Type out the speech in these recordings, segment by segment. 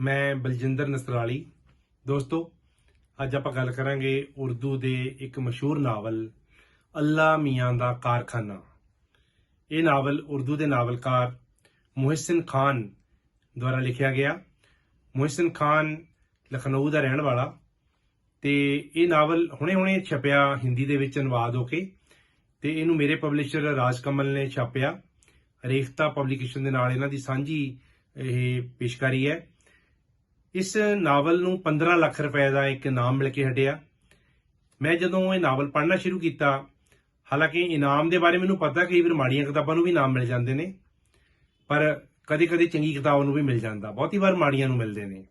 ਮੈਂ ਬਲਜਿੰਦਰ ਨਸਰਾਲੀ। ਦੋਸਤੋ, ਅੱਜ ਆਪਾਂ ਗੱਲ ਕਰਾਂਗੇ ਉਰਦੂ ਦੇ ਇੱਕ ਮਸ਼ਹੂਰ ਨਾਵਲ, ਅੱਲਾ ਮੀਆਂ ਦਾ ਕਾਰਖਾਨਾ। ਇਹ ਨਾਵਲ, ਉਰਦੂ ਦੇ ਨਾਵਲਕਾਰ ਮੁਹਸਿਨ ਖਾਨ ਦੁਆਰਾ ਲਿਖਿਆ ਗਿਆ। ਮੁਹਸਿਨ ਖਾਨ ਲਖਨਊ ਦਾ ਰਹਿਣ ਵਾਲਾ ਤੇ ਇਹ ਨਾਵਲ ਹੁਣੇ-ਹੁਣੇ ਛਪਿਆ ਹਿੰਦੀ ਦੇ ਵਿੱਚ ਅਨੁਵਾਦ ਹੋ ਕੇ ਤੇ ਇਹਨੂੰ ਮੇਰੇ ਪਬਲਿਸ਼ਰ ਰਾਜ ਕਮਲ ਨੇ ਛਾਪਿਆ। ਰੇਖਤਾ ਪਬਲੀਕੇਸ਼ਨ ਦੇ ਨਾਲ ਇਹਨਾਂ ਦੀ ਸਾਂਝੀ ਇਹ ਪੇਸ਼ਕਾਰੀ ਹੈ। ਇਸ ਨਾਵਲ ਨੂੰ 15 ਲੱਖ ਰੁਪਏ ਦਾ ਇੱਕ ਇਨਾਮ ਮਿਲ ਕੇ ਹਟਿਆ। ਮੈਂ ਜਦੋਂ ਇਹ ਨਾਵਲ ਪੜ੍ਹਨਾ ਸ਼ੁਰੂ ਕੀਤਾ, ਹਾਲਾਂਕਿ ਇਨਾਮ ਦੇ ਬਾਰੇ ਮੈਨੂੰ ਪਤਾ ਕਈ ਵਾਰ ਮਾੜੀਆਂ ਕਿਤਾਬਾਂ ਨੂੰ ਵੀ ਇਨਾਮ ਮਿਲ ਜਾਂਦੇ ਨੇ, ਪਰ ਕਦੇ-ਕਦੇ ਚੰਗੀ ਕਿਤਾਬ ਨੂੰ ਵੀ ਮਿਲ ਜਾਂਦਾ। ਬਹੁਤੀ ਵਾਰ ਮਾੜੀਆਂ ਨੂੰ ਮਿਲਦੇ ਨੇ।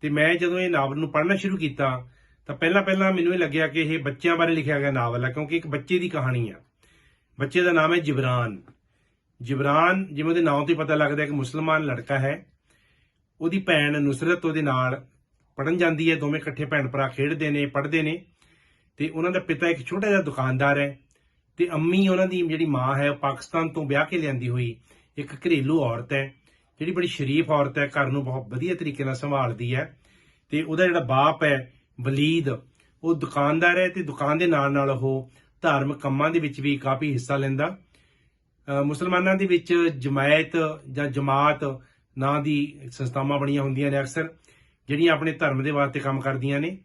ਤੇ ਮੈਂ ਜਦੋਂ ਇਹ ਨਾਵਲ ਨੂੰ ਪੜ੍ਹਨਾ ਸ਼ੁਰੂ ਕੀਤਾ, ਤਾਂ ਪਹਿਲਾਂ ਪਹਿਲਾਂ ਮੈਨੂੰ ਇਹ ਲੱਗਿਆ ਕਿ ਇਹ ਬੱਚਿਆਂ ਬਾਰੇ ਲਿਖਿਆ ਗਿਆ ਨਾਵਲ ਹੈ ਕਿਉਂਕਿ ਇੱਕ ਬੱਚੇ ਦੀ ਕਹਾਣੀ ਆ। ਬੱਚੇ ਦਾ ਨਾਮ ਹੈ ਜਿਬਰਾਨ। ਜਿਬਰਾਨ, ਜਿਵੇਂ ਉਹਦੇ ਨਾਮ ਤੋਂ ਹੀ ਪਤਾ ਲੱਗਦਾ ਹੈ ਕਿ ਮੁਸਲਮਾਨ ਲੜਕਾ ਹੈ। ਉਹਦੀ ਭੈਣ ਨੁਸਰਤ ਉਹਦੇ ਨਾਲ ਪੜਨ ਜਾਂਦੀ ਹੈ, ਦੋਵੇਂ ਇਕੱਠੇ ਭੈਣ ਭਰਾ ਖੇਡਦੇ ਨੇ, ਪੜ੍ਹਦੇ ਨੇ। ਤੇ ਉਹਨਾਂ ਦਾ ਪਿਤਾ ਇੱਕ ਛੋਟਾ ਜਿਹਾ ਦੁਕਾਨਦਾਰ ਹੈ ਤੇ ਅੰਮੀ ਉਹਨਾਂ ਦੀ ਜਿਹੜੀ ਮਾਂ ਹੈ, ਉਹ ਪਾਕਿਸਤਾਨ ਤੋਂ ਵਿਆਹ ਕੇ ਲਿਆਂਦੀ ਹੋਈ ਇੱਕ ਘਰੇਲੂ ਔਰਤ ਹੈ, ਜਿਹੜੀ ਬੜੀ ਸ਼ਰੀਫ ਔਰਤ ਹੈ, ਘਰ ਨੂੰ ਬਹੁਤ ਵਧੀਆ ਤਰੀਕੇ ਨਾਲ ਸੰਭਾਲਦੀ ਹੈ। ਤੇ ਉਹਦਾ ਜਿਹੜਾ ਬਾਪ ਹੈ, ਵਲੀਦ, ਉਹ ਦੁਕਾਨਦਾਰ ਹੈ ਤੇ ਦੁਕਾਨ ਦੇ ਨਾਲ ਨਾਲ ਉਹ ਧਾਰਮਿਕ ਕੰਮਾਂ ਦੇ ਵਿੱਚ ਵੀ ਕਾਫੀ ਹਿੱਸਾ ਲੈਂਦਾ। ਮੁਸਲਮਾਨਾਂ ਦੇ ਵਿੱਚ ਜਮਾਇਤ ਜਾਂ ਜਮਾਤ ਨਾਂ ਦੀ ਸੰਸਥਾਵਾਂ ਬਣੀਆਂ ਹੁੰਦੀਆਂ ਨੇ ਅਕਸਰ, ਜਿਹੜੀਆਂ ਆਪਣੇ ਧਰਮ ਦੇ ਵਾਸਤੇ ਕੰਮ ਕਰਦੀਆਂ ਨੇ।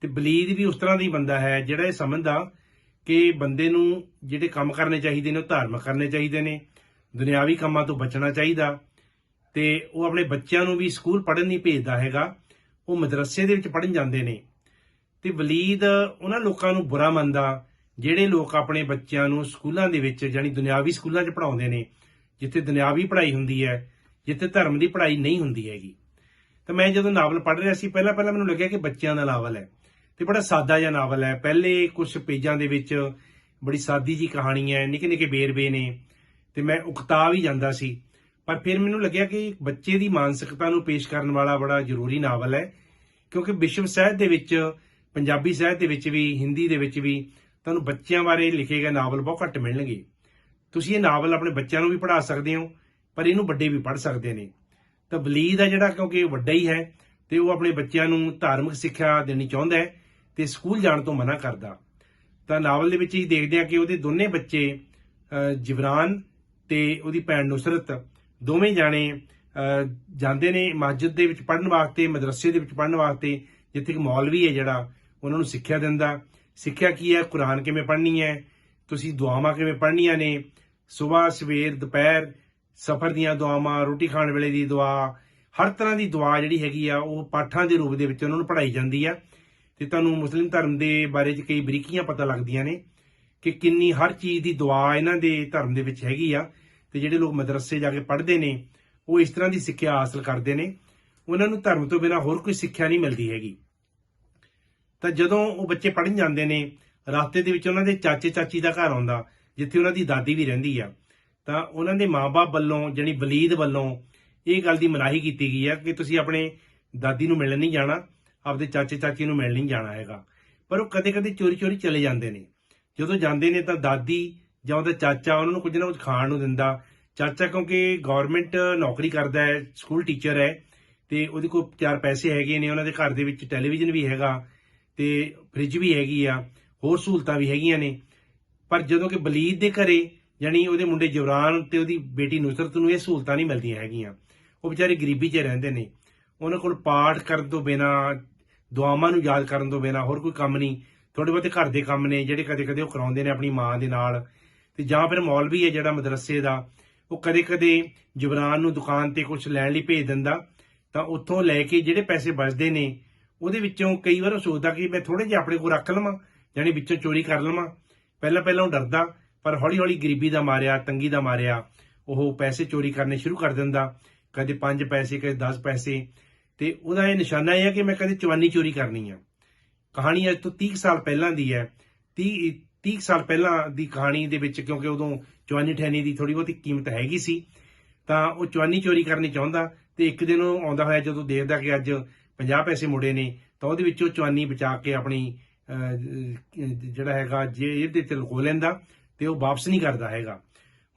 ਤੇ ਬਲੀਦ ਵੀ ਉਸ ਤਰ੍ਹਾਂ ਦੀ ਬੰਦਾ ਹੈ, ਜਿਹੜਾ ਇਹ ਸਮਝਦਾ ਕਿ ਬੰਦੇ ਨੂੰ ਜਿਹੜੇ ਕੰਮ ਕਰਨੇ ਚਾਹੀਦੇ ਨੇ, ਉਹ ਧਾਰਮਿਕ ਕਰਨੇ ਚਾਹੀਦੇ ਨੇ। ਦੁਨਿਆਵੀ ਕੰਮਾਂ ਤੋਂ ਬਚਣਾ ਚਾਹੀਦਾ। ਤੇ ਉਹ ਆਪਣੇ ਬੱਚਿਆਂ ਨੂੰ ਵੀ ਸਕੂਲ ਪੜ੍ਹਨ ਨਹੀਂ ਭੇਜਦਾ ਹੈਗਾ। ਉਹ ਮਦਰਸੇ ਦੇ ਵਿੱਚ ਪੜ੍ਹਨ ਜਾਂਦੇ ਨੇ। ਤੇ ਵਲੀਦ ਉਹਨਾਂ ਲੋਕਾਂ ਨੂੰ ਬੁਰਾ ਮੰਨਦਾ, ਜਿਹੜੇ ਲੋਕ ਆਪਣੇ ਬੱਚਿਆਂ ਨੂੰ ਸਕੂਲਾਂ ਦੇ ਵਿੱਚ ਜਾਨੀ ਦੁਨਿਆਵੀ ਸਕੂਲਾਂ 'ਚ ਪੜਾਉਂਦੇ ਨੇ, ਜਿੱਥੇ ਦੁਨਿਆਵੀ ਪੜ੍ਹਾਈ ਹੁੰਦੀ ਹੈ ਜਿੱਥੇ ਧਰਮ ਦੀ ਪੜ੍ਹਾਈ ਨਹੀਂ ਹੁੰਦੀ ਹੈਗੀ। ਤਾਂ ਮੈਂ ਜਦੋਂ ਨਾਵਲ ਪੜ੍ਹ ਰਿਹਾ ਸੀ, ਪਹਿਲਾਂ ਪਹਿਲਾਂ ਮੈਨੂੰ ਲੱਗਿਆ ਕਿ ਬੱਚਿਆਂ ਦਾ ਨਾਵਲ ਹੈ। ਤੇ ਬੜਾ ਸਾਦਾ ਜਿਹਾ ਨਾਵਲ ਹੈ। ਪਹਿਲੇ ਕੁਝ ਪੇਜਾਂ ਦੇ ਵਿੱਚ ਬੜੀ ਸਾਦੀ ਜੀ ਕਹਾਣੀ ਹੈ, ਨਿੱਕੇ ਨਿੱਕੇ ਬੇਰਵੇ ਨੇ, ਤੇ ਮੈਂ ਉਕਤਾ ਵੀ ਜਾਂਦਾ ਸੀ। ਪਰ ਫਿਰ ਮੈਨੂੰ ਲੱਗਿਆ ਕਿ ਬੱਚੇ ਦੀ ਮਾਨਸਿਕਤਾ ਨੂੰ ਪੇਸ਼ ਕਰਨ ਵਾਲਾ ਬੜਾ ਜ਼ਰੂਰੀ ਨਾਵਲ ਹੈ, ਕਿਉਂਕਿ ਵਿਸ਼ਵ ਸਾਹਿਤ ਦੇ ਵਿੱਚ, ਪੰਜਾਬੀ ਸਾਹਿਤ ਦੇ ਵਿੱਚ ਵੀ, ਹਿੰਦੀ ਦੇ ਵਿੱਚ ਵੀ ਤੁਹਾਨੂੰ ਬੱਚਿਆਂ ਬਾਰੇ ਲਿਖੇ ਗਏ ਨਾਵਲ ਬਹੁਤ ਘੱਟ ਮਿਲਣਗੇ। ਤੁਸੀਂ ਇਹ ਨਾਵਲ ਆਪਣੇ ਬੱਚਿਆਂ ਨੂੰ ਵੀ ਪੜ੍ਹਾ ਸਕਦੇ ਹੋ ਪਰ ਇਹਨੂੰ ਵੱਡੇ ਵੀ ਪੜ੍ਹ ਸਕਦੇ ਨੇ। ਤਾਂ ਵਲੀਦ ਆ ਜਿਹੜਾ ਕਿਉਂਕਿ ਵੱਡਾ ਹੀ ਹੈ ਤੇ ਉਹ ਆਪਣੇ ਬੱਚਿਆਂ ਨੂੰ ਧਾਰਮਿਕ ਸਿੱਖਿਆ ਦੇਣੀ ਚਾਹੁੰਦਾ ਹੈ ਤੇ ਸਕੂਲ ਜਾਣ ਤੋਂ ਮਨਾ ਕਰਦਾ। ਤਾਂ ਨਾਵਲ ਦੇ ਵਿੱਚ ਹੀ ਦੇਖਦੇ ਆ ਕਿ ਉਹਦੇ ਦੋਨੇ ਬੱਚੇ ਅਹ, ਜਿਬਰਾਨ ਤੇ ਉਹਦੀ ਭੈਣ ਨੁਸਰਤ ਦੋਵੇਂ ਜਾਣੇ ਜਾਂਦੇ ਨੇ ਮਸਜਿਦ ਦੇ ਵਿੱਚ ਪੜਨ ਵਾਸਤੇ ਮਦਰਸੇ ਦੇ ਵਿੱਚ ਪੜਨ ਵਾਸਤੇ ਜਿੱਥੇ ਕਿ ਮੌਲਵੀ ਹੈ ਜਿਹੜਾ ਉਹਨਾਂ ਨੂੰ ਸਿੱਖਿਆ ਦਿੰਦਾ। ਸਿੱਖਿਆ ਕੀ ਹੈ? ਕੁਰਾਨ ਕਿਵੇਂ ਪੜ੍ਹਨੀ ਹੈ? ਤੁਸੀਂ ਦੁਆਵਾਂ ਕਿਵੇਂ ਪੜ੍ਹਨੀਆਂ ਨੇ? ਸਵੇਰ ਸਵੇਰ ਦੁਪਹਿਰ ਸਫਰ ਦੀਆਂ ਦੁਆਵਾਂ, ਰੋਟੀ ਖਾਣ ਵੇਲੇ ਦੀ ਦੁਆ, ਹਰ ਤਰ੍ਹਾਂ ਦੀ ਦੁਆ ਜਿਹੜੀ ਹੈਗੀ ਆ, ਉਹ ਪਾਠਾਂ ਦੇ ਰੂਪ ਦੇ ਵਿੱਚ ਉਹਨਾਂ ਨੂੰ ਪੜ੍ਹਾਈ ਜਾਂਦੀ ਆ। ਤੇ ਤੁਹਾਨੂੰ ਮੁਸਲਿਮ ਧਰਮ ਦੇ ਬਾਰੇ ਚ ਕਈ ਬਰੀਕੀਆਂ ਪਤਾ ਲੱਗਦੀਆਂ ਨੇ ਕਿ ਕਿੰਨੀ ਹਰ ਚੀਜ਼ ਦੀ ਦੁਆ ਇਹਨਾਂ ਦੇ ਧਰਮ ਦੇ ਵਿੱਚ ਹੈਗੀ ਆ ਤੇ ਜਿਹੜੇ ਲੋਕ ਮਦਰਸੇ ਜਾ ਕੇ ਪੜ੍ਹਦੇ ਨੇ, ਉਹ ਇਸ ਤਰ੍ਹਾਂ ਦੀ ਸਿੱਖਿਆ ਹਾਸਲ ਕਰਦੇ ਨੇ। ਉਹਨਾਂ ਨੂੰ ਧਰਮ ਤੋਂ ਬਿਨਾਂ ਹੋਰ ਕੋਈ ਸਿੱਖਿਆ ਨਹੀਂ ਮਿਲਦੀ ਹੈਗੀ। ਤਾਂ ਜਦੋਂ ਉਹ ਬੱਚੇ ਪੜ੍ਹਨ ਜਾਂਦੇ ਨੇ, ਰਸਤੇ ਦੇ ਵਿੱਚ ਉਹਨਾਂ ਦੇ ਚਾਚੇ ਚਾਚੀ ਦਾ ਘਰ ਆਉਂਦਾ, ਜਿੱਥੇ ਉਹਨਾਂ ਦੀ ਦਾਦੀ ਵੀ ਰਹਿੰਦੀ ਆ ਤਾਂ ਉਹਨਾਂ ਦੇ ਮਾਪੇ ਵੱਲੋਂ, ਜਾਣੀ ਬਲੀਦ ਵੱਲੋਂ ਇਹ ਗੱਲ ਦੀ ਮਨਾਹੀ ਕੀਤੀ ਗਈ ਆ ਕਿ ਤੁਸੀਂ ਆਪਣੇ ਦਾਦੀ ਨੂੰ ਮਿਲਣ ਨਹੀਂ ਜਾਣਾ, ਆਪਦੇ ਚਾਚੇ ਚਾਚੀ ਨੂੰ ਮਿਲਣ ਨਹੀਂ ਜਾਣਾ ਹੈਗਾ। ਪਰ ਉਹ ਕਦੇ-ਕਦੇ ਚੋਰੀ-ਚੋਰੀ ਚਲੇ ਜਾਂਦੇ ਨੇ। ਜਦੋਂ ਜਾਂਦੇ ਨੇ ਤਾਂ ਦਾਦੀ ਜਾਂ ਉਹਦਾ ਚਾਚਾ ਉਹਨਾਂ ਨੂੰ ਕੁਝ ਨਾ ਕੁਝ ਖਾਣ ਨੂੰ ਦਿੰਦਾ। ਚਾਚਾ ਕਿਉਂਕਿ ਗਵਰਨਮੈਂਟ ਨੌਕਰੀ ਕਰਦਾ ਹੈ ਸਕੂਲ ਟੀਚਰ ਹੈ ਤੇ ਉਹਦੇ ਕੋਲ ਚਾਰ ਪੈਸੇ ਹੈਗੇ ਨੇ, ਉਹਨਾਂ ਦੇ ਘਰ ਦੇ ਵਿੱਚ ਟੈਲੀਵਿਜ਼ਨ ਵੀ ਹੈਗਾ ਤੇ ਫ੍ਰਿਜ ਵੀ ਹੈਗੀ ਆ, ਹੋਰ ਸਹੂਲਤਾਂ ਵੀ ਹੈਗੀਆਂ ਨੇ। ਪਰ ਜਦੋਂ ਕਿ ਬਲੀਦ ਦੇ ਘਰੇ ਯਾਨੀ ਉਹਦੇ ਮੁੰਡੇ ਜਵਰਾਨ ਤੇ ਉਹਦੀ ਬੇਟੀ ਨੁਸਰਤ ਨੂੰ ਇਹ ਸਹੂਲਤਾਂ ਨਹੀਂ ਮਿਲਦੀਆਂ ਹੈਗੀਆਂ। ਉਹ ਵਿਚਾਰੇ ਗਰੀਬੀ 'ਚ ਰਹਿੰਦੇ ਨੇ। ਉਹਨਾਂ ਕੋਲ ਪਾਠ ਕਰਨ ਤੋਂ ਬਿਨਾ, ਦੁਆਵਾਂ ਨੂੰ ਯਾਦ ਕਰਨ ਤੋਂ ਬਿਨਾ ਹੋਰ ਕੋਈ ਕੰਮ ਨਹੀਂ। ਥੋੜੇ ਬਹੁਤੇ ਘਰ ਦੇ ਕੰਮ ਨੇ, ਜਿਹੜੇ ਕਦੇ-ਕਦੇ ਉਹ ਕਰਾਉਂਦੇ ਨੇ ਆਪਣੀ ਮਾਂ ਦੇ ਨਾਲ। ਤੇ ਜਾਂ ਫਿਰ ਮੌਲਵੀ ਹੈ ਜਿਹੜਾ ਮਦਰਸੇ ਦਾ, ਉਹ ਕਦੇ-ਕਦੇ ਜਵਰਾਨ ਨੂੰ ਦੁਕਾਨ ਤੇ ਕੁਝ ਲੈਣ ਲਈ ਭੇਜ ਦਿੰਦਾ। ਤਾਂ ਉੱਥੋਂ ਲੈ ਕੇ ਜਿਹੜੇ ਪੈਸੇ ਬਚਦੇ ਨੇ, ਉਹਦੇ ਵਿੱਚੋਂ ਕਈ ਵਾਰ ਉਹ ਸੋਚਦਾ ਕਿ ਮੈਂ ਥੋੜੇ ਜਿਹਾ ਆਪਣੇ ਕੋਲ ਰੱਖ ਲਵਾਂ, ਯਾਨੀ ਵਿੱਚੋਂ ਚੋਰੀ ਕਰ ਲਵਾਂ। ਪਹਿਲਾਂ ਪਹਿਲਾਂ ਉਹ ਡਰਦਾ। ਪਰ ਹੌਲੀ-ਹੌਲੀ ਗਰੀਬੀ ਦਾ ਮਾਰਿਆ, ਤੰਗੀ ਦਾ ਮਾਰਿਆ, ਉਹ ਪੈਸੇ ਚੋਰੀ ਕਰਨੇ ਸ਼ੁਰੂ ਕਰ ਦਿੰਦਾ। ਕਦੇ 5 ਪੈਸੇ, ਕਦੇ 10 ਪੈਸੇ। ਤੇ ਉਹਦਾ ਇਹ ਨਿਸ਼ਾਨਾ ਇਹ ਹੈ ਕਿ ਮੈਂ ਕਦੇ ਚਵਾਨੀ ਚੋਰੀ ਕਰਨੀ ਆ। ਕਹਾਣੀ ਅੱਜ ਤੋਂ 30 ਸਾਲ ਪਹਿਲਾਂ ਦੀ ਹੈ। 30 30 ਸਾਲ ਪਹਿਲਾਂ ਦੀ ਕਹਾਣੀ ਦੇ ਵਿੱਚ ਕਿਉਂਕਿ ਉਦੋਂ ਚਵਾਨੀ ਠੈਨੀ ਦੀ ਥੋੜੀ ਬਹੁਤੀ ਕੀਮਤ ਹੈਗੀ ਸੀ, ਤਾਂ ਉਹ ਚਵਾਨੀ ਚੋਰੀ ਕਰਨੀ ਚਾਹੁੰਦਾ ਤੇ ਇੱਕ ਦਿਨ ਉਹ ਆਉਂਦਾ ਹੋਇਆ ਜਦੋਂ ਦੇਖਦਾ ਕਿ ਅੱਜ 50 ਪੈਸੇ ਮੁੜੇ ਨੇ, ਤਾਂ ਉਹਦੇ ਵਿੱਚੋਂ ਚਵਾਨੀ ਬਚਾ ਕੇ ਆਪਣੀ ਜਿਹੜਾ ਹੈਗਾ ਜੇ ਇਹਦੇ ਤੇ ਲੁਕੋ ਲੈਂਦਾ। ਤੇ ਉਹ ਵਾਪਸ ਨਹੀਂ ਕਰਦਾ ਹੈਗਾ।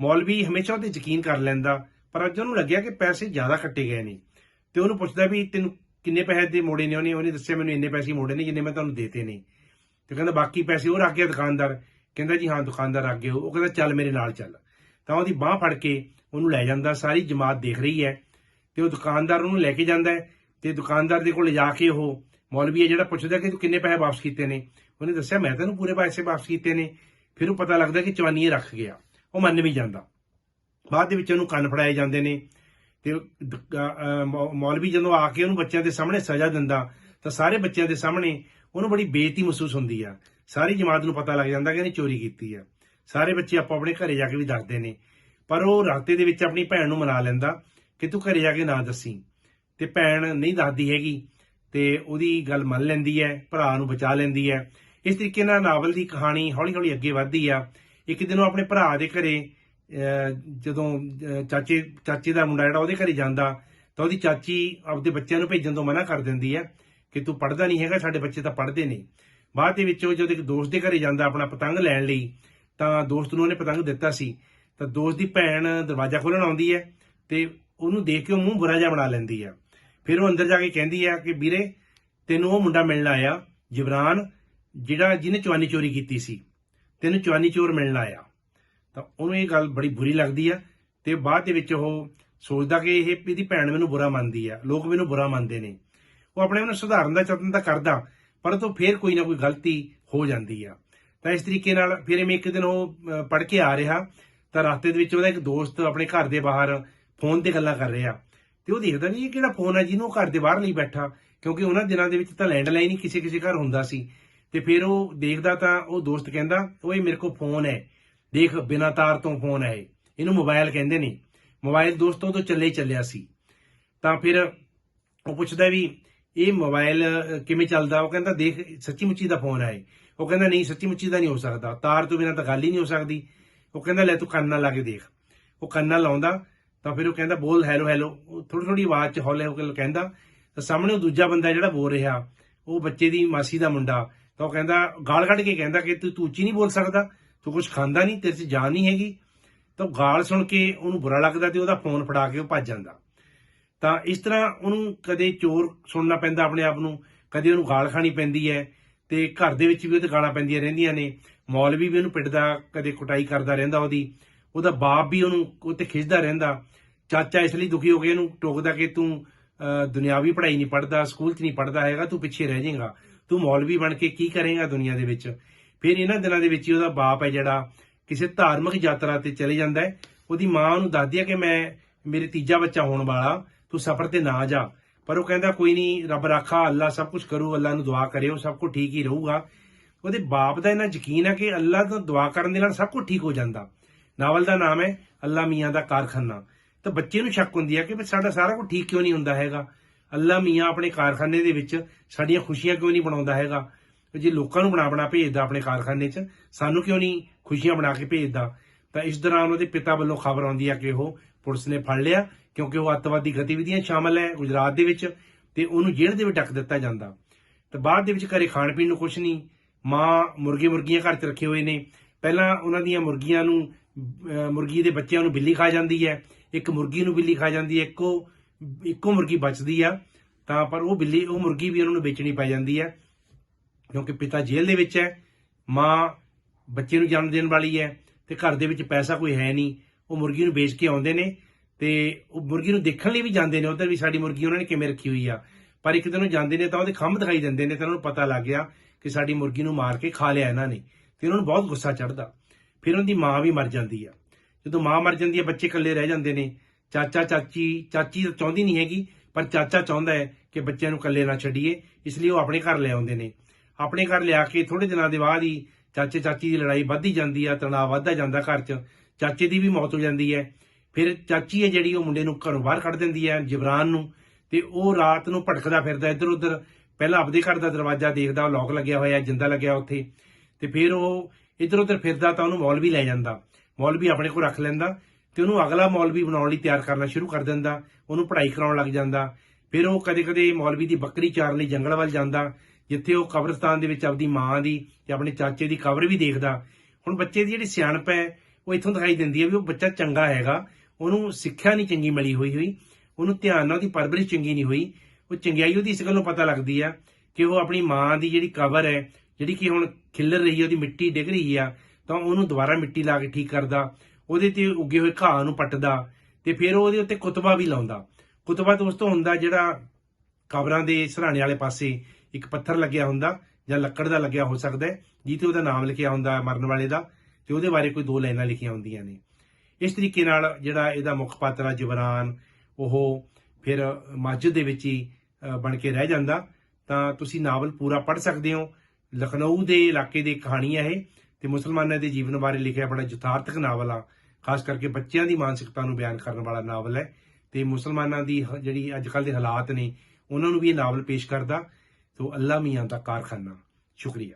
ਮੌਲਵੀ ਹਮੇਸ਼ਾ ਉਹਤੇ ਯਕੀਨ ਕਰ ਲੈਂਦਾ, ਪਰ ਅੱਜ ਉਹਨੂੰ ਲੱਗਿਆ ਕਿ ਪੈਸੇ ਜ਼ਿਆਦਾ ਕੱਟੇ ਗਏ ਨੇ। ਤੇ ਉਹਨੂੰ ਪੁੱਛਦਾ ਵੀ, ਤੈਨੂੰ ਕਿੰਨੇ ਪੈਸੇ ਦੇ ਮੋੜੇ ਨੇ ਉਹਨੇ? ਉਹਨੇ ਦੱਸਿਆ, ਮੈਨੂੰ ਇੰਨੇ ਪੈਸੇ ਮੋੜੇ ਨੇ ਜਿੰਨੇ ਮੈਂ ਤੁਹਾਨੂੰ ਦੇਤੇ ਨੇ। ਤੇ ਕਹਿੰਦਾ, ਬਾਕੀ ਪੈਸੇ ਉਹ ਰੱਖ ਗਿਆ ਦੁਕਾਨਦਾਰ। ਕਹਿੰਦਾ, ਜੀ ਹਾਂ, ਦੁਕਾਨਦਾਰ ਰੱਖ ਗਿਆ ਉਹ ਕਹਿੰਦਾ, ਚੱਲ ਮੇਰੇ ਨਾਲ ਚੱਲ। ਤਾਂ ਉਹਦੀ ਬਾਹ ਫੜ ਕੇ ਉਹਨੂੰ ਲੈ ਜਾਂਦਾ, ਸਾਰੀ ਜਮਾਤ ਦੇਖ ਰਹੀ ਹੈ। ਤੇ ਉਹ ਦੁਕਾਨਦਾਰ ਉਹਨੂੰ ਲੈ ਕੇ ਜਾਂਦਾ ਹੈ ਤੇ ਦੁਕਾਨਦਾਰ ਦੇ ਕੋਲ ਲਿਜਾ ਕੇ ਉਹ ਮੌਲਵੀ ਹੈ ਜਿਹੜਾ ਪੁੱਛਦਾ ਕਿ ਤੂੰ ਕਿੰਨੇ ਪੈਸੇ ਵਾਪਸ ਕੀਤੇ ਨੇ? ਉਹਨੇ ਦੱਸਿਆ, ਮੈਂ ਤੈਨੂੰ ਪੂਰੇ ਪੈਸੇ ਵਾਪਸ ਕੀਤੇ ਨੇ। ਫਿਰ ਉਹ ਪਤਾ ਲੱਗਦਾ ਕਿ ਚਵਾਨੀਏ ਰੱਖ ਗਿਆ। ਉਹ ਮੰਨ ਵੀ ਜਾਂਦਾ। ਬਾਅਦ ਦੇ ਵਿੱਚ ਉਹਨੂੰ ਕੰਨ ਫੜਾਏ ਜਾਂਦੇ ਨੇ ਤੇ ਉਹ ਮੌਲਵੀ ਜਦੋਂ ਆ ਕੇ ਉਹਨੂੰ ਬੱਚਿਆਂ ਦੇ ਸਾਹਮਣੇ ਸਜ਼ਾ ਦਿੰਦਾ, ਤਾਂ ਸਾਰੇ ਬੱਚਿਆਂ ਦੇ ਸਾਹਮਣੇ ਉਹਨੂੰ ਬੜੀ ਬੇਇੱਜ਼ਤੀ ਮਹਿਸੂਸ ਹੁੰਦੀ ਆ। ਸਾਰੀ ਜਮਾਤ ਨੂੰ ਪਤਾ ਲੱਗ ਜਾਂਦਾ ਕਿ ਇਹਨੇ ਚੋਰੀ ਕੀਤੀ ਆ। ਸਾਰੇ ਬੱਚੇ ਆਪੋ ਆਪਣੇ ਘਰੇ ਜਾ ਕੇ ਵੀ ਦੱਸਦੇ ਨੇ। ਪਰ ਉਹ ਰਾਤੇ ਦੇ ਵਿੱਚ ਆਪਣੀ ਭੈਣ ਨੂੰ ਮਨਾ ਲੈਂਦਾ ਕਿ ਤੂੰ ਘਰੇ ਜਾ ਕੇ ਨਾ ਦੱਸੀ। ਤੇ ਭੈਣ ਨਹੀਂ ਦੱਸਦੀ ਹੈਗੀ ਤੇ ਉਹਦੀ ਗੱਲ ਮੰਨ ਲੈਂਦੀ ਹੈ, ਭਰਾ ਨੂੰ ਬਚਾ ਲੈਂਦੀ ਹੈ। ਇਸ ਤਰੀਕੇ ਨਾਲ ਨਾਵਲ ਦੀ ਕਹਾਣੀ ਹੌਲੀ-ਹੌਲੀ ਅੱਗੇ ਵਧਦੀ ਆ। ਇੱਕ ਦਿਨ ਉਹ ਆਪਣੇ ਭਰਾ ਦੇ ਘਰੇ ਜਦੋਂ ਚਾਚੇ ਚਾਚੇ ਦਾ ਮੁੰਡਾ ਜਿਹੜਾ ਉਹਦੇ ਘਰੇ ਜਾਂਦਾ, ਤਾਂ ਉਹਦੀ ਚਾਚੀ ਆਪਦੇ ਬੱਚਿਆਂ ਨੂੰ ਭੇਜਣ ਤੋਂ ਮਨਾ ਕਰ ਦਿੰਦੀ ਹੈ ਕਿ ਤੂੰ ਪੜ੍ਹਦਾ ਨਹੀਂ ਹੈਗਾ, ਸਾਡੇ ਬੱਚੇ ਤਾਂ ਪੜ੍ਹਦੇ ਨਹੀਂ ਬਾਅਦ ਦੇ ਵਿੱਚ ਉਹ ਜਦੋਂ ਇੱਕ ਦੋਸਤ ਦੇ ਘਰੇ ਜਾਂਦਾ ਆਪਣਾ ਪਤੰਗ ਲੈਣ ਲਈ, ਤਾਂ ਦੋਸਤ ਨੂੰ ਉਹਨੇ ਪਤੰਗ ਦਿੱਤਾ ਸੀ। ਤਾਂ ਦੋਸਤ ਦੀ ਭੈਣ ਦਰਵਾਜ਼ਾ ਖੋਲਣ ਆਉਂਦੀ ਹੈ ਤੇ ਉਹਨੂੰ ਦੇਖ ਕੇ ਉਹ ਮੂੰਹ ਬੁਰਾ ਜਿਹਾ ਬਣਾ ਲੈਂਦੀ ਆ। ਫਿਰ ਉਹ ਅੰਦਰ ਜਾ ਕੇ ਕਹਿੰਦੀ ਆ ਕਿ, ਵੀਰੇ, ਤੈਨੂੰ ਉਹ ਮੁੰਡਾ ਮਿਲਣ ਆਇਆ, ਜਿਬਰਾਨ ਜਿਹੜਾ ਜਿਹਨੇ ਚਵਾਨੀ ਚੋਰੀ ਕੀਤੀ ਸੀ, ਤੈਨੂੰ ਚਵਾਨੀ ਚੋਰ ਮਿਲਣ ਆਇਆ। ਤਾਂ ਉਹਨੂੰ ਇਹ ਗੱਲ ਬੜੀ ਬੁਰੀ ਲੱਗਦੀ ਆ ਤੇ ਬਾਅਦ ਦੇ ਵਿੱਚ ਉਹ ਸੋਚਦਾ ਕਿ ਇਹ ਇਹਦੀ ਭੈਣ ਮੈਨੂੰ ਬੁਰਾ ਮੰਨਦੀ ਆ, ਲੋਕ ਮੈਨੂੰ ਬੁਰਾ ਮੰਨਦੇ ਨੇ। ਉਹ ਆਪਣੇ ਆਪ ਨੂੰ ਸੁਧਾਰਨ ਦਾ ਯਤਨ ਤਾਂ ਕਰਦਾ, ਪਰ ਤੋਂ ਫੇਰ ਕੋਈ ਨਾ ਕੋਈ ਗਲਤੀ ਹੋ ਜਾਂਦੀ ਆ। ਤਾਂ ਇਸ ਤਰੀਕੇ ਨਾਲ ਫਿਰ ਐਵੇਂ ਇੱਕ ਦਿਨ ਉਹ ਪੜ ਕੇ ਆ ਰਿਹਾ, ਤਾਂ ਰਸਤੇ ਦੇ ਵਿੱਚ ਉਹਦਾ ਇੱਕ ਦੋਸਤ ਆਪਣੇ ਘਰ ਦੇ ਬਾਹਰ ਫੋਨ ਤੇ ਗੱਲਾਂ ਕਰ ਰਿਹਾ। ਤੇ ਉਹ ਦੇਖਦਾ ਨਹੀਂ ਇਹ ਕਿਹੜਾ ਫੋਨ ਹੈ ਜਿਹਨੂੰ ਉਹ ਘਰ ਦੇ ਬਾਹਰ ਲਈ ਬੈਠਾ, ਕਿਉਂਕਿ ਉਹਨਾਂ ਦਿਨਾਂ ਦੇ ਵਿੱਚ ਤਾਂ ਲੈਂਡਲਾਈਨ ਹੀ ਕਿਸੇ ਕਿਸੇ ਘਰ ਹੁੰਦਾ ਸੀ। ਤੇ ਫਿਰ ਉਹ ਦੇਖਦਾ ਤਾਂ ਉਹ ਦੋਸਤ ਕਹਿੰਦਾ, ਓਏ, ਮੇਰੇ ਕੋਲ ਫੋਨ ਹੈ। ਦੇਖ, ਬਿਨਾਂ ਤਾਰ ਤੋਂ ਫੋਨ ਹੈ ਇਹਨੂੰ ਮੋਬਾਈਲ ਕਹਿੰਦੇ ਨੇ। ਮੋਬਾਈਲ ਦੋਸਤੋਂ ਤੋਂ ਚੱਲੇ ਹੀ ਚੱਲਿਆ ਸੀ। ਤਾਂ ਫਿਰ ਉਹ ਪੁੱਛਦਾ ਵੀ, ਇਹ ਮੋਬਾਈਲ ਕਿਵੇਂ ਚੱਲਦਾ? ਉਹ ਕਹਿੰਦਾ, ਦੇਖ ਸੱਚੀ ਮੁੱਚੀ ਦਾ ਫੋਨ ਆਏ ਉਹ ਕਹਿੰਦਾ, ਨਹੀਂ ਸੱਚੀ ਮੁੱਚੀ ਦਾ ਨਹੀਂ ਹੋ ਸਕਦਾ। ਤਾਰ ਤੋਂ ਬਿਨਾਂ ਤਾਂ ਗੱਲ ਹੀ ਨਹੀਂ ਹੋ ਸਕਦੀ। ਉਹ ਕਹਿੰਦਾ, ਲੈ, ਤੂੰ ਕੰਨ ਨਾਲ ਲਾ ਕੇ ਦੇਖ। ਉਹ ਕੰਨ ਨਾਲ ਲਾਉਂਦਾ, ਤਾਂ ਫਿਰ ਉਹ ਕਹਿੰਦਾ, ਬੋਲ, ਹੈਲੋ ਹੈਲੋ। ਉਹ ਥੋੜੀ ਥੋੜੀ ਆਵਾਜ਼ ਚ ਹੌਲੇ ਹੋ ਕੇ ਕਹਿੰਦਾ ਤਾਂ ਸਾਹਮਣੇ ਉਹ ਦੂਜਾ ਬੰਦਾ ਜਿਹੜਾ ਬੋਲ ਰਿਹਾ, ਉਹ ਬੱਚੇ ਦੀ ਮਾਸੀ ਦਾ ਮੁੰਡਾ। ਤਾਂ ਉਹ ਕਹਿੰਦਾ, ਗਾਲ ਕੱਢ ਕੇ ਕਹਿੰਦਾ ਕਿ ਤੂੰ ਤੂੰ ਉੱਚੀ ਨਹੀਂ ਬੋਲ ਸਕਦਾ, ਤੂੰ ਕੁਝ ਖਾਂਦਾ ਨਹੀਂ, ਤੇਰੇ 'ਚ ਜਾਨ ਨਹੀਂ ਹੈਗੀ। ਤਾਂ ਉਹ ਗਾਲ ਸੁਣ ਕੇ ਉਹਨੂੰ ਬੁਰਾ ਲੱਗਦਾ ਤੇ ਉਹਦਾ ਫੋਨ ਫੜਾ ਕੇ ਉਹ ਭੱਜ ਜਾਂਦਾ। ਤਾਂ ਇਸ ਤਰ੍ਹਾਂ ਉਹਨੂੰ ਕਦੇ ਚੋਰ ਸੁਣਨਾ ਪੈਂਦਾ ਆਪਣੇ ਆਪ ਨੂੰ, ਕਦੇ ਉਹਨੂੰ ਗਾਲ ਖਾਣੀ ਪੈਂਦੀ ਹੈ ਤੇ ਘਰ ਦੇ ਵਿੱਚ ਵੀ ਉਹਦੇ ਗਾਲਾਂ ਪੈਂਦੀਆਂ ਰਹਿੰਦੀਆਂ ਨੇ। ਮੌਲਵੀ ਵੀ ਉਹਨੂੰ ਪਿੱਟਦਾ, ਕਦੇ ਕੁਟਾਈ ਕਰਦਾ ਰਹਿੰਦਾ ਉਹਦੀ। ਉਹਦਾ ਬਾਪ ਵੀ ਉਹਨੂੰ ਉੱਤੇ ਖਿੱਚਦਾ ਰਹਿੰਦਾ। ਚਾਚਾ ਇਸ ਲਈ ਦੁਖੀ ਹੋ ਕੇ ਇਹਨੂੰ, ਟੋਕਦਾ ਕਿ ਤੂੰ ਦੁਨਿਆਵੀ ਪੜ੍ਹਾਈ ਨਹੀਂ ਪੜ੍ਹਦਾ, ਸਕੂਲ 'ਚ ਨਹੀਂ ਪੜ੍ਹਦਾ ਹੈਗਾ, ਤੂੰ ਪਿੱਛੇ ਰਹਿ ਜਾਏਗਾ। ਤੂੰ ਮੌਲਵੀ ਬਣ ਕੇ ਕੀ ਕਰੇਗਾ ਦੁਨੀਆ ਦੇ ਵਿੱਚ? ਫਿਰ ਇਹਨਾਂ ਦਿਨਾਂ ਦੇ ਵਿੱਚ ਹੀ ਉਹਦਾ ਬਾਪ ਹੈ ਜਿਹੜਾ ਕਿਸੇ ਧਾਰਮਿਕ ਯਾਤਰਾ ਤੇ ਚਲੇ ਜਾਂਦਾ ਹੈ। ਉਹਦੀ ਮਾਂ ਉਹਨੂੰ ਦੱਸਦੀ ਹੈ ਕਿ ਮੈਂ, ਮੇਰੇ ਤੀਜਾ ਬੱਚਾ ਹੋਣ ਵਾਲਾ, ਤੂੰ ਸਫ਼ਰ ਤੇ ਨਾ ਜਾ। ਪਰ ਉਹ ਕਹਿੰਦਾ, ਕੋਈ ਨਹੀਂ, ਰੱਬ ਰਾਖਾ, ਅੱਲਾ ਸਭ ਕੁਝ ਕਰੂ, ਅੱਲਾ ਨੂੰ ਦੁਆ ਕਰਿਓ, ਸਭ ਕੁਝ ਠੀਕ ਹੀ ਰਹੂਗਾ। ਉਹਦੇ ਬਾਪ ਦਾ ਇਹਨਾਂ ਯਕੀਨ ਹੈ ਕਿ ਅੱਲਾ ਤੋਂ ਦੁਆ ਕਰਨ ਦੇ ਨਾਲ ਸਭ ਕੁਝ ਠੀਕ ਹੋ ਜਾਂਦਾ। ਨਾਵਲ ਦਾ ਨਾਮ ਹੈ ਅੱਲਾ ਮੀਆਂ ਦਾ ਕਾਰਖਾਨਾ। ਤਾਂ ਬੱਚੇ ਨੂੰ ਸ਼ੱਕ ਹੁੰਦੀ ਹੈ ਕਿ ਸਾਡਾ ਸਾਰਾ ਕੁਝ ਠੀਕ ਕਿਉਂ ਨਹੀਂ ਹੁੰਦਾ ਹੈਗਾ? ਅੱਲਾ ਮੀਆਂ ਆਪਣੇ ਕਾਰਖਾਨੇ ਦੇ ਵਿੱਚ ਸਾਡੀਆਂ ਖੁਸ਼ੀਆਂ ਕਿਉਂ ਨਹੀਂ ਬਣਾਉਂਦਾ ਹੈਗਾ? ਜੇ ਲੋਕਾਂ ਨੂੰ ਬਣਾ ਬਣਾ ਭੇਜਦਾ ਆਪਣੇ ਕਾਰਖਾਨੇ 'ਚ, ਸਾਨੂੰ ਕਿਉਂ ਨਹੀਂ ਖੁਸ਼ੀਆਂ ਬਣਾ ਕੇ ਭੇਜਦਾ? ਤਾਂ ਇਸ ਦੌਰਾਨ ਉਹਦੇ ਪਿਤਾ ਵੱਲੋਂ ਖਬਰ ਆਉਂਦੀ ਹੈ ਕਿ ਉਹ ਪੁਲਿਸ ਨੇ ਫੜ ਲਿਆ, ਕਿਉਂਕਿ ਉਹ ਅੱਤਵਾਦੀ ਗਤੀਵਿਧੀਆਂ ਸ਼ਾਮਲ ਹੈ ਗੁਜਰਾਤ ਦੇ ਵਿੱਚ ਤੇ ਉਹਨੂੰ ਜੇਲ੍ਹ ਦੇ ਵਿੱਚ ਡੱਕ ਦਿੱਤਾ ਜਾਂਦਾ। ਤੇ ਬਾਅਦ ਦੇ ਵਿੱਚ ਘਰੇ ਖਾਣ ਪੀਣ ਨੂੰ ਕੁਝ ਨਹੀਂ, ਮਾਂ ਮੁਰਗੇ ਮੁਰਗੀਆਂ ਘਰ 'ਚ ਰੱਖੇ ਹੋਏ ਨੇ। ਪਹਿਲਾਂ ਉਹਨਾਂ ਦੀਆਂ ਮੁਰਗੀਆਂ ਨੂੰ ਮੁਰਗੀ ਦੇ ਬੱਚਿਆਂ ਨੂੰ ਬਿੱਲੀ ਖਾ ਜਾਂਦੀ ਹੈ, ਇੱਕ ਮੁਰਗੀ ਨੂੰ ਬਿੱਲੀ ਖਾ ਜਾਂਦੀ ਹੈ, ਇੱਕੋ ਇੱਕੋ ਮੁਰਗੀ ਬਚਦੀ ਆ, ਤਾਂ ਪਰ ਉਹ ਬਿੱਲੀ, ਉਹ ਮੁਰਗੀ ਵੀ ਉਹਨਾਂ ਨੂੰ ਵੇਚਣੀ ਪੈ ਜਾਂਦੀ ਹੈ ਕਿਉਂਕਿ ਪਿਤਾ ਜੇਲ੍ਹ ਦੇ ਵਿੱਚ ਹੈ, ਮਾਂ ਬੱਚੇ ਨੂੰ ਜਨਮ ਦੇਣ ਵਾਲੀ ਹੈ, ਤੇ ਘਰ ਦੇ ਵਿੱਚ ਪੈਸਾ ਕੋਈ ਹੈ ਨਹੀਂ, ਉਹ ਮੁਰਗੀ ਨੂੰ ਵੇਚ ਕੇ ਆਉਂਦੇ ਨੇ, ਤੇ ਉਹ ਮੁਰਗੀ ਨੂੰ ਦੇਖਣ ਲਈ ਵੀ ਜਾਂਦੇ ਨੇ, ਉਧਰ ਵੀ ਸਾਡੀ ਮੁਰਗੀ ਉਹਨਾਂ ਨੇ ਕਿਵੇਂ ਰੱਖੀ ਹੋਈ ਆ। ਪਰ ਇੱਕ ਦਿਨ ਉਹ ਜਾਂਦੇ ਨੇ ਤਾਂ ਉਹਦੇ ਖੰਭ ਦਿਖਾਈ ਦਿੰਦੇ ਨੇ, ਤਾਂ ਉਹਨਾਂ ਨੂੰ ਪਤਾ ਲੱਗ ਗਿਆ ਕਿ ਸਾਡੀ ਮੁਰਗੀ ਨੂੰ ਮਾਰ ਕੇ ਖਾ ਲਿਆ ਇਹਨਾਂ ਨੇ, ਤੇ ਉਹਨਾਂ ਨੂੰ ਬਹੁਤ ਗੁੱਸਾ ਚੜਦਾ ਫਿਰ ਉਹਦੀ ਮਾਂ ਵੀ ਮਰ ਜਾਂਦੀ ਆ। ਜਦੋਂ ਮਾਂ ਮਰ ਜਾਂਦੀ ਆ, ਬੱਚੇ ਇਕੱਲੇ ਰਹਿ ਜਾਂਦੇ ਨੇ ਚਾਚਾ, ਚਾਚੀ ਚਾਚੀ ਤਾਂ ਚਾਹੁੰਦੀ ਨਹੀਂ ਹੈਗੀ, ਪਰ ਚਾਚਾ ਚਾਹੁੰਦਾ ਹੈ ਕਿ ਬੱਚਿਆਂ ਨੂੰ ਇਕੱਲੇ ਨਾ ਛੱਡੀਏ, ਇਸ ਲਈ ਉਹ ਆਪਣੇ ਘਰ ਲੈ ਆਉਂਦੇ ਨੇ। ਆਪਣੇ ਘਰ ਲਿਆ ਕੇ ਥੋੜੇ ਦਿਨਾਂ ਦੇ ਬਾਅਦ ਹੀ ਚਾਚੇ, ਚਾਚੀ ਦੀ ਲੜਾਈ ਵੱਧਦੀ ਜਾਂਦੀ ਆ, ਤਣਾਅ ਵੱਧਦਾ ਜਾਂਦਾ ਘਰ 'ਚ। ਚਾਚੇ ਦੀ ਵੀ ਮੌਤ ਹੋ ਜਾਂਦੀ ਹੈ। ਫਿਰ ਚਾਚੀ ਹੈ ਜਿਹੜੀ, ਉਹ ਮੁੰਡੇ ਨੂੰ ਘਰੋਂ ਬਾਹਰ ਕੱਢ ਦਿੰਦੀ ਹੈ, ਜਬਰਾਨ ਨੂੰ, ਤੇ ਉਹ ਰਾਤ ਨੂੰ ਭਟਕਦਾ ਫਿਰਦਾ ਇੱਧਰ ਉੱਧਰ ਪਹਿਲਾਂ ਆਪਦੇ ਘਰ ਦਾ ਦਰਵਾਜ਼ਾ ਦੇਖਦਾ, ਉਹ ਲੋਕ ਲੱਗਿਆ ਹੋਇਆ, ਜਿੰਦਾ ਲੱਗਿਆ ਉੱਥੇ। ਤੇ ਫਿਰ ਉਹ ਇੱਧਰ ਉੱਧਰ ਫਿਰਦਾ ਤਾਂ ਉਹਨੂੰ ਮੌਲਵੀ ਲੈ ਜਾਂਦਾ। ਮੌਲਵੀ ਆਪਣੇ ਕੋਲ ਰੱਖ ਲੈਂਦਾ। ਤੇ ਉਹਨੂੰ ਅਗਲਾ ਮੌਲਵੀ ਬਣਾਉਣ ਲਈ ਤਿਆਰ ਕਰਨਾ ਸ਼ੁਰੂ ਕਰ ਦਿੰਦਾ, ਉਹਨੂੰ ਪੜ੍ਹਾਈ ਕਰਾਉਣ ਲੱਗ ਜਾਂਦਾ। ਫਿਰ ਉਹ ਕਦੇ-ਕਦੇ ਮੌਲਵੀ ਦੀ ਬੱਕਰੀ ਚਾਰਨ ਲਈ ਜੰਗਲ ਵੱਲ ਜਾਂਦਾ, ਜਿੱਥੇ ਉਹ ਕਬਰਸਤਾਨ ਦੇ ਵਿੱਚ ਆਪਦੀ ਮਾਂ ਦੀ ਤੇ ਆਪਣੇ ਚਾਚੇ ਦੀ ਕਬਰ ਵੀ ਦੇਖਦਾ। ਹੁਣ ਬੱਚੇ ਦੀ ਜਿਹੜੀ ਸਿਆਣਪ ਹੈ, ਉਹ ਇੱਥੋਂ ਦਿਖਾਈ ਦਿੰਦੀ ਹੈ ਵੀ ਉਹ ਬੱਚਾ ਚੰਗਾ ਹੈਗਾ। ਉਹਨੂੰ ਸਿੱਖਿਆ ਨਹੀਂ ਚੰਗੀ ਮਿਲੀ ਹੋਈ ਹੋਈ, ਉਹਨੂੰ ਧਿਆਨ ਨਾਲ ਉਹਦੀ ਪਰਵਰਿਸ਼ ਚੰਗੀ ਨਹੀਂ ਹੋਈ। ਉਹ ਚੰਗਿਆਈ ਉਹਦੀ ਇਸ ਗੱਲੋਂ ਪਤਾ ਲੱਗਦੀ ਆ ਕਿ ਉਹ ਆਪਣੀ ਮਾਂ ਦੀ ਜਿਹੜੀ ਕਬਰ ਹੈ, ਜਿਹੜੀ ਕਿ ਹੁਣ ਖਿੱਲਰ ਰਹੀ ਹੈ, ਉਹਦੀ ਮਿੱਟੀ ਡਿੱਗ ਰਹੀ ਆ, ਤਾਂ ਉਹਨੂੰ ਦੁਬਾਰਾ ਮਿੱਟੀ ਲਾ ਕੇ ਠੀਕ ਕਰਦਾ। ਉਹਦੇ ਤੇ ਉੱਗੇ ਹੋਏ ਘਾਹ ਨੂੰ ਪੱਟਦਾ ਤੇ ਫਿਰ ਉਹਦੇ ਉੱਤੇ ਕੁਤਬਾ ਵੀ ਲਾਉਂਦਾ। ਕੁਤਬਾ ਦੋਸਤੋ ਹੁੰਦਾ ਜਿਹੜਾ ਕਬਰਾਂ ਦੇ ਸਰਾਣੇ ਵਾਲੇ ਪਾਸੇ ਇੱਕ ਪੱਥਰ ਲੱਗਿਆ ਹੁੰਦਾ ਜਾਂ ਲੱਕੜ ਦਾ ਲੱਗਿਆ ਹੋ ਸਕਦਾ ਹੈ, ਜਿੱਥੇ ਉਹਦਾ ਨਾਮ ਲਿਖਿਆ ਹੁੰਦਾ ਮਰਨ ਵਾਲੇ ਦਾ ਤੇ ਉਹਦੇ ਬਾਰੇ ਕੋਈ ਦੋ ਲਾਈਨਾਂ ਲਿਖੀਆਂ ਹੁੰਦੀਆਂ ਨੇ। ਇਸ ਤਰੀਕੇ ਨਾਲ ਜਿਹੜਾ ਇਹਦਾ ਮੁੱਖ ਪਾਤਰ ਆ ਜਵਰਾਨ ਉਹ ਫਿਰ ਮਸਜਿਦ ਦੇ ਵਿੱਚ ਹੀ ਬਣ ਕੇ ਰਹਿ ਜਾਂਦਾ। ਤਾਂ ਤੁਸੀਂ ਨਾਵਲ ਪੂਰਾ ਪੜ੍ਹ ਸਕਦੇ ਹੋ। ਲਖਨਊ ਦੇ ਇਲਾਕੇ ਦੀ ਕਹਾਣੀ ਹੈ ਇਹ ਤੇ ਮੁਸਲਮਾਨਾਂ ਦੇ ਜੀਵਨ ਬਾਰੇ ਲਿਖਿਆ ਬੜਾ ਯਥਾਰਥਕ ਨਾਵਲ ਆ। ਖਾਸ ਕਰਕੇ ਬੱਚਿਆਂ ਦੀ ਮਾਨਸਿਕਤਾ ਨੂੰ ਬਿਆਨ ਕਰਨ ਵਾਲਾ ਨਾਵਲ ਹੈ ਤੇ ਮੁਸਲਮਾਨਾਂ ਦੀ ਜਿਹੜੀ ਅੱਜ ਕੱਲ੍ਹ ਦੇ ਹਾਲਾਤ ਨੇ, ਉਹਨਾਂ ਨੂੰ ਵੀ ਇਹ ਨਾਵਲ ਪੇਸ਼ ਕਰਦਾ। ਤੋ ਅੱਲਾ ਮੀਆਂ ਦਾ ਕਾਰਖਾਨਾ। ਸ਼ੁਕਰੀਆ।